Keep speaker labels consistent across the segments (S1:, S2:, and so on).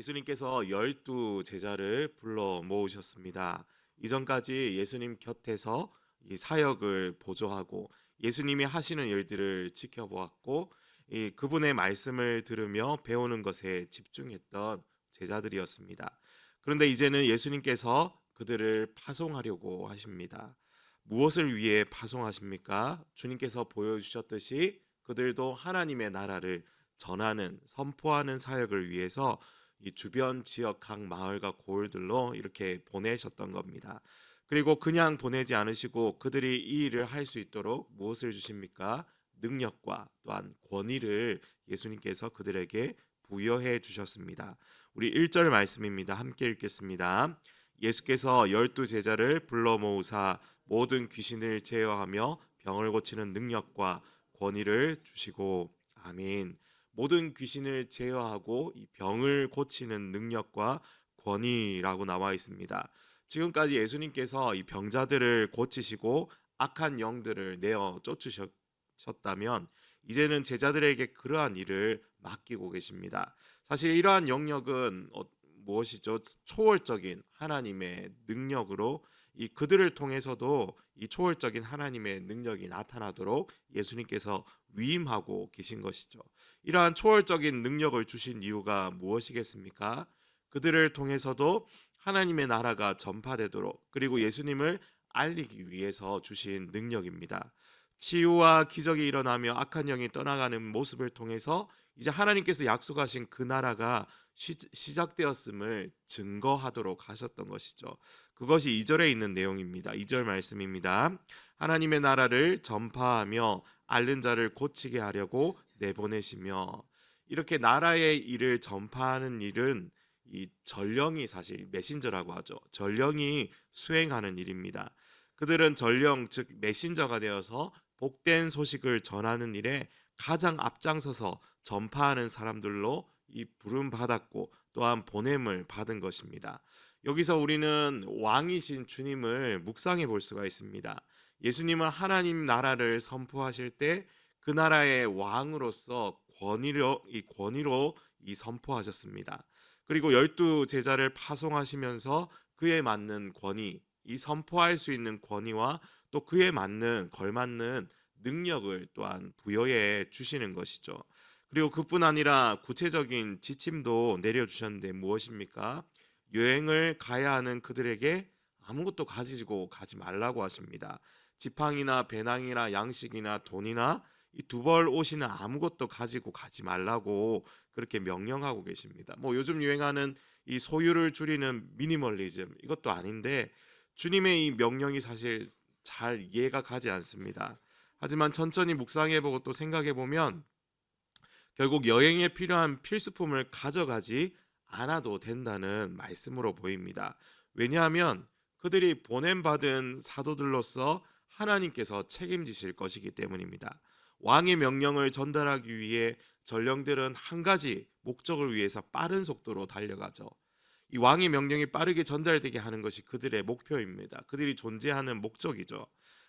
S1: 예수님께서 열두 제자를 불러 모으셨습니다. 이전까지 예수님 곁에서 이 사역을 보조하고 예수님이 하시는 일들을 지켜보았고 이 그분의 말씀을 들으며 배우는 것에 집중했던 제자들이었습니다. 그런데 이제는 예수님께서 그들을 파송하려고 하십니다. 무엇을 위해 파송하십니까? 주님께서 보여주셨듯이 그들도 하나님의 나라를 전하는 선포하는 사역을 위해서 이 주변 지역 각 마을과 고을들로 이렇게 보내셨던 겁니다. 그리고 그냥 보내지 않으시고 그들이 이 일을 할 수 있도록 무엇을 주십니까? 능력과 또한 권위를 예수님께서 그들에게 부여해 주셨습니다. 우리 1절 말씀입니다. 함께 읽겠습니다. 예수께서 열두 제자를 불러 모으사 모든 귀신을 제어하며 병을 고치는 능력과 권위를 주시고 아멘. 모든 귀신을 제어하고 이 병을 고치는 능력과 권위라고 나와 있습니다. 지금까지 예수님께서 이 병자들을 고치시고 악한 영들을 내어 쫓으셨다면 이제는 제자들에게 그러한 일을 맡기고 계십니다. 사실 이러한 영역은 어, 무엇이죠? 초월적인 하나님의 능력으로 이 그들을 통해서도 이 초월적인 하나님의 능력이 나타나도록 예수님께서 위임하고 계신 것이죠. 이러한 초월적인 능력을 주신 이유가 무엇이겠습니까? 그들을 통해서도 하나님의 나라가 전파되도록 그리고 예수님을 알리기 위해서 주신 능력입니다. 치유와 기적이 일어나며 악한 영이 떠나가는 모습을 통해서 이제 하나님께서 약속하신 그 나라가 시, 시작되었음을 증거하도록 하셨던 것이죠. 그것이 2절에 있는 내용입니다. 2절 말씀입니다. 하나님의 나라를 전파하며 앓는 자를 고치게 하려고 내보내시며 이렇게 나라의 일을 전파하는 일은 이 전령이 사실 메신저라고 하죠. 전령이 수행하는 일입니다. 그들은 전령 즉 메신저가 되어서 복된 소식을 전하는 일에 가장 앞장서서 전파하는 사람들로 이 부름 받았고 또한 보냄을 받은 것입니다. 여기서 우리는 왕이신 주님을 묵상해 볼 수가 있습니다. 예수님은 하나님 나라를 선포하실 때 그 나라의 왕으로서 권위로 이 권위로 이 선포하셨습니다. 그리고 열두 제자를 파송하시면서 그에 맞는 권위, 이 선포할 수 있는 권위와 또 그에 맞는 걸맞는 능력을 또한 부여해 주시는 것이죠. 그리고 그뿐 아니라 구체적인 지침도 내려 주셨는데 무엇입니까? 여행을 가야 하는 그들에게 아무것도 가지고 가지 말라고 하십니다. 지팡이나 배낭이나 양식이나 돈이나 이두벌 옷이나 아무것도 가지고 가지 말라고 그렇게 명령하고 계십니다. 뭐 요즘 유행하는 이 소유를 줄이는 미니멀리즘 이것도 아닌데 주님의 이 명령이 사실 잘 이해가 가지 않습니다. 하지만 천천히 묵상해보고 또 생각해보면 결국 여행에 필요한 필수품을 가져가지 않아도 된다는 말씀으로 보입니다. 왜냐하면 그들이 보냄받은 사도들로서 하나님께서 책임지실 것이기 때문입니다. 왕의 명령을 전달하기 위해 전령들은 한 가지 목적을 위해서 빠른 속도로 달려가죠. 이 왕의 명령이 빠르게 전달되게 하는 것이 그들의 목표입니다. 그들이 존재하는 목적이죠.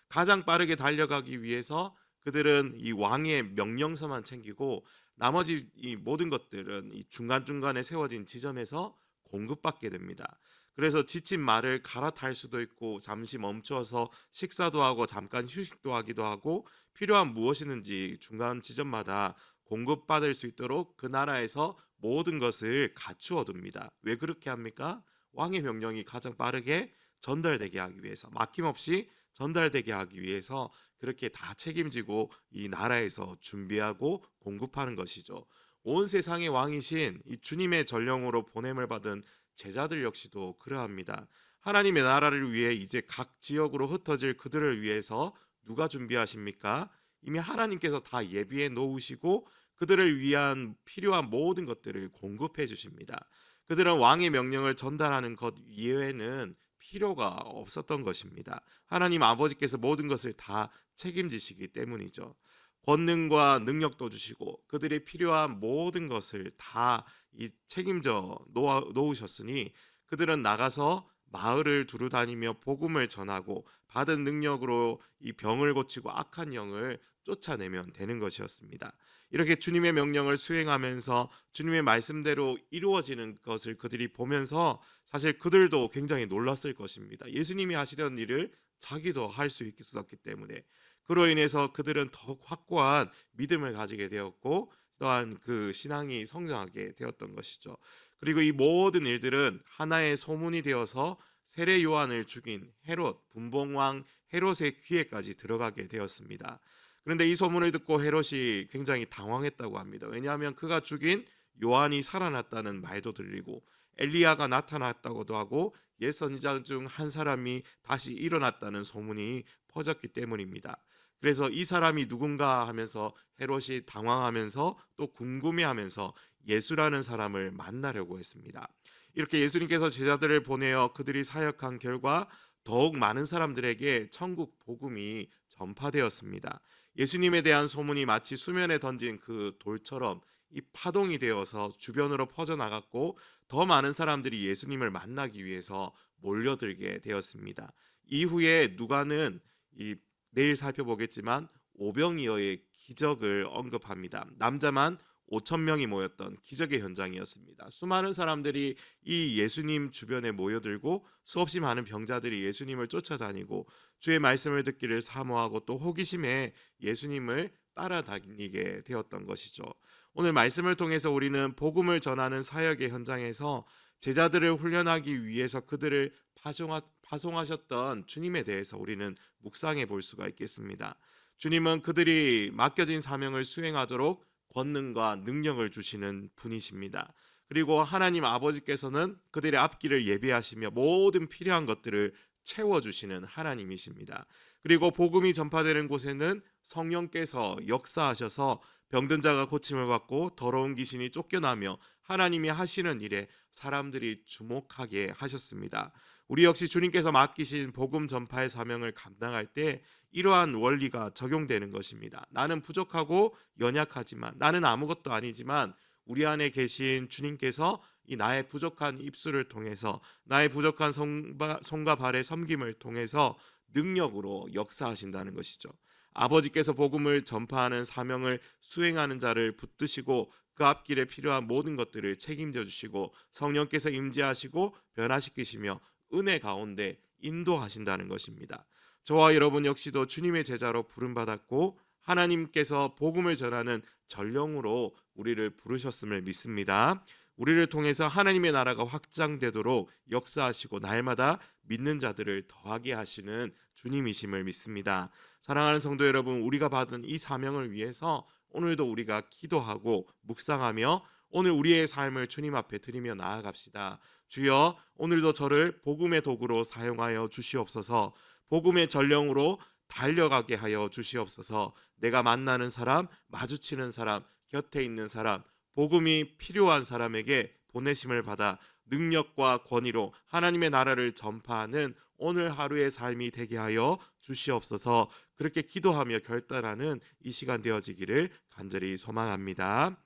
S1: 가장 빠르게 달려가기 위해서 그들은 이 왕의 명령서만 챙기고 나머지 이 모든 것들은 이 중간중간에 세워진 지점에서 공급받게 됩니다. 그래서 지친 말을 갈아탈 수도 있고 잠시 멈추어서 식사도 하고 잠깐 휴식도 하기도 하고 필요한 무엇이든지 중간 지점마다 공급받을 수 있도록 그 나라에서 모든 것을 갖추어 둡니다. 왜 그렇게 합니까? 왕의 명령이 가장 빠르게 전달되게 하기 위해서 막힘없이 전달되게 하기 위해서 그렇게 다 책임지고 이 나라에서 준비하고 공급하는 것이죠. 온 세상의 왕이신 이 주님의 전령으로 보냄을 받은 제자들 역시도 그러합니다. 하나님의 나라를 위해 이제 각 지역으로 흩어질 그들을 위해서 누가 준비하십니까? 이미 하나님께서 다 예비해 놓으시고 그들을 위한 필요한 모든 것들을 공급해 주십니다. 그들은 왕의 명령을 전달하는 것 이외에는 필요가 없었던 것입니다. 하나님 아버지께서 모든 것을 다 책임지시기 때문이죠. 권능과 능력도 주시고 그들이 필요한 모든 것을 다이 책임져 놓으셨으니 그들은 나가서 마을을 두루 다니며 복음을 전하고 받은 능력으로 이 병을 고치고 악한 영을 쫓아내면 되는 것이었습니다. 이렇게 주님의 명령을 수행하면서 주님의 말씀대로 이루어지는 것을 그들이 보면서 사실 그들도 굉장히 놀랐을 것입니다. 예수님이 하시던 일을 자기도 할 수 있었기 때문에 그로 인해서 그들은 더욱 확고한 믿음을 가지게 되었고 또한 그 신앙이 성장하게 되었던 것이죠. 그리고 이 모든 일들은 하나의 소문이 되어서 세례 요한을 죽인 헤롯 분봉왕 헤롯의 귀에까지 들어가게 되었습니다. 그런데 이 소문을 듣고 헤롯이 굉장히 당황했다고 합니다. 왜냐하면 그가 죽인 요한이 살아났다는 말도 들리고 엘리야가 나타났다고도 하고 옛 선지자 중 한 사람이 다시 일어났다는 소문이 퍼졌기 때문입니다. 그래서 이 사람이 누군가 하면서 헤롯이 당황하면서 또 궁금해하면서 예수라는 사람을 만나려고 했습니다. 이렇게 예수님께서 제자들을 보내어 그들이 사역한 결과 더욱 많은 사람들에게 천국 복음이 전파되었습니다. 예수님에 대한 소문이 마치 수면에 던진 그 돌처럼 이 파동이 되어서 주변으로 퍼져나갔고 더 많은 사람들이 예수님을 만나기 위해서 몰려들게 되었습니다. 이후에 누가는 이 내일 살펴보겠지만 오병이어의 기적을 언급합니다. 남자만 5천 명이 모였던 기적의 현장이었습니다. 수많은 사람들이 이 예수님 주변에 모여들고 수없이 많은 병자들이 예수님을 쫓아다니고 주의 말씀을 듣기를 사모하고 또 호기심에 예수님을 따라다니게 되었던 것이죠. 오늘 말씀을 통해서 우리는 복음을 전하는 사역의 현장에서 제자들을 훈련하기 위해서 그들을 파송하, 파송하셨던 주님에 대해서 우리는 묵상해 볼 수가 있겠습니다. 주님은 그들이 맡겨진 사명을 수행하도록 권능과 능력을 주시는 분이십니다. 그리고 하나님 아버지께서는 그들의 앞길을 예비하시며 모든 필요한 것들을 채워 주시는 하나님이십니다. 그리고 복음이 전파되는 곳에는 성령께서 역사하셔서 병든 자가 고침을 받고 더러운 귀신이 쫓겨나며 하나님이 하시는 일에 사람들이 주목하게 하셨습니다. 우리 역시 주님께서 맡기신 복음 전파의 사명을 감당할 때 이러한 원리가 적용되는 것입니다. 나는 부족하고 연약하지만 나는 아무것도 아니지만 우리 안에 계신 주님께서 이 나의 부족한 입술을 통해서 나의 부족한 손바, 손과 발의 섬김을 통해서 능력으로 역사하신다는 것이죠. 아버지께서 복음을 전파하는 사명을 수행하는 자를 붙드시고 그 앞길에 필요한 모든 것들을 책임져 주시고 성령께서 임재하시고 변화시키시며 은혜 가운데 인도하신다는 것입니다. 저와 여러분 역시도 주님의 제자로 부름받았고 하나님께서 복음을 전하는 전령으로 우리를 부르셨음을 믿습니다. 우리를 통해서 하나님의 나라가 확장되도록 역사하시고 날마다 믿는 자들을 더하게 하시는 주님이심을 믿습니다. 사랑하는 성도 여러분, 우리가 받은 이 사명을 위해서 오늘도 우리가 기도하고 묵상하며 오늘 우리의 삶을 주님 앞에 드리며 나아갑시다. 주여, 오늘도 저를 복음의 도구로 사용하여 주시옵소서. 복음의 전령으로 달려가게 하여 주시옵소서. 내가 만나는 사람, 마주치는 사람, 곁에 있는 사람, 복음이 필요한 사람에게 보내심을 받아 능력과 권위로 하나님의 나라를 전파하는 오늘 하루의 삶이 되게 하여 주시옵소서. 그렇게 기도하며 결단하는 이 시간 되어지기를 간절히 소망합니다.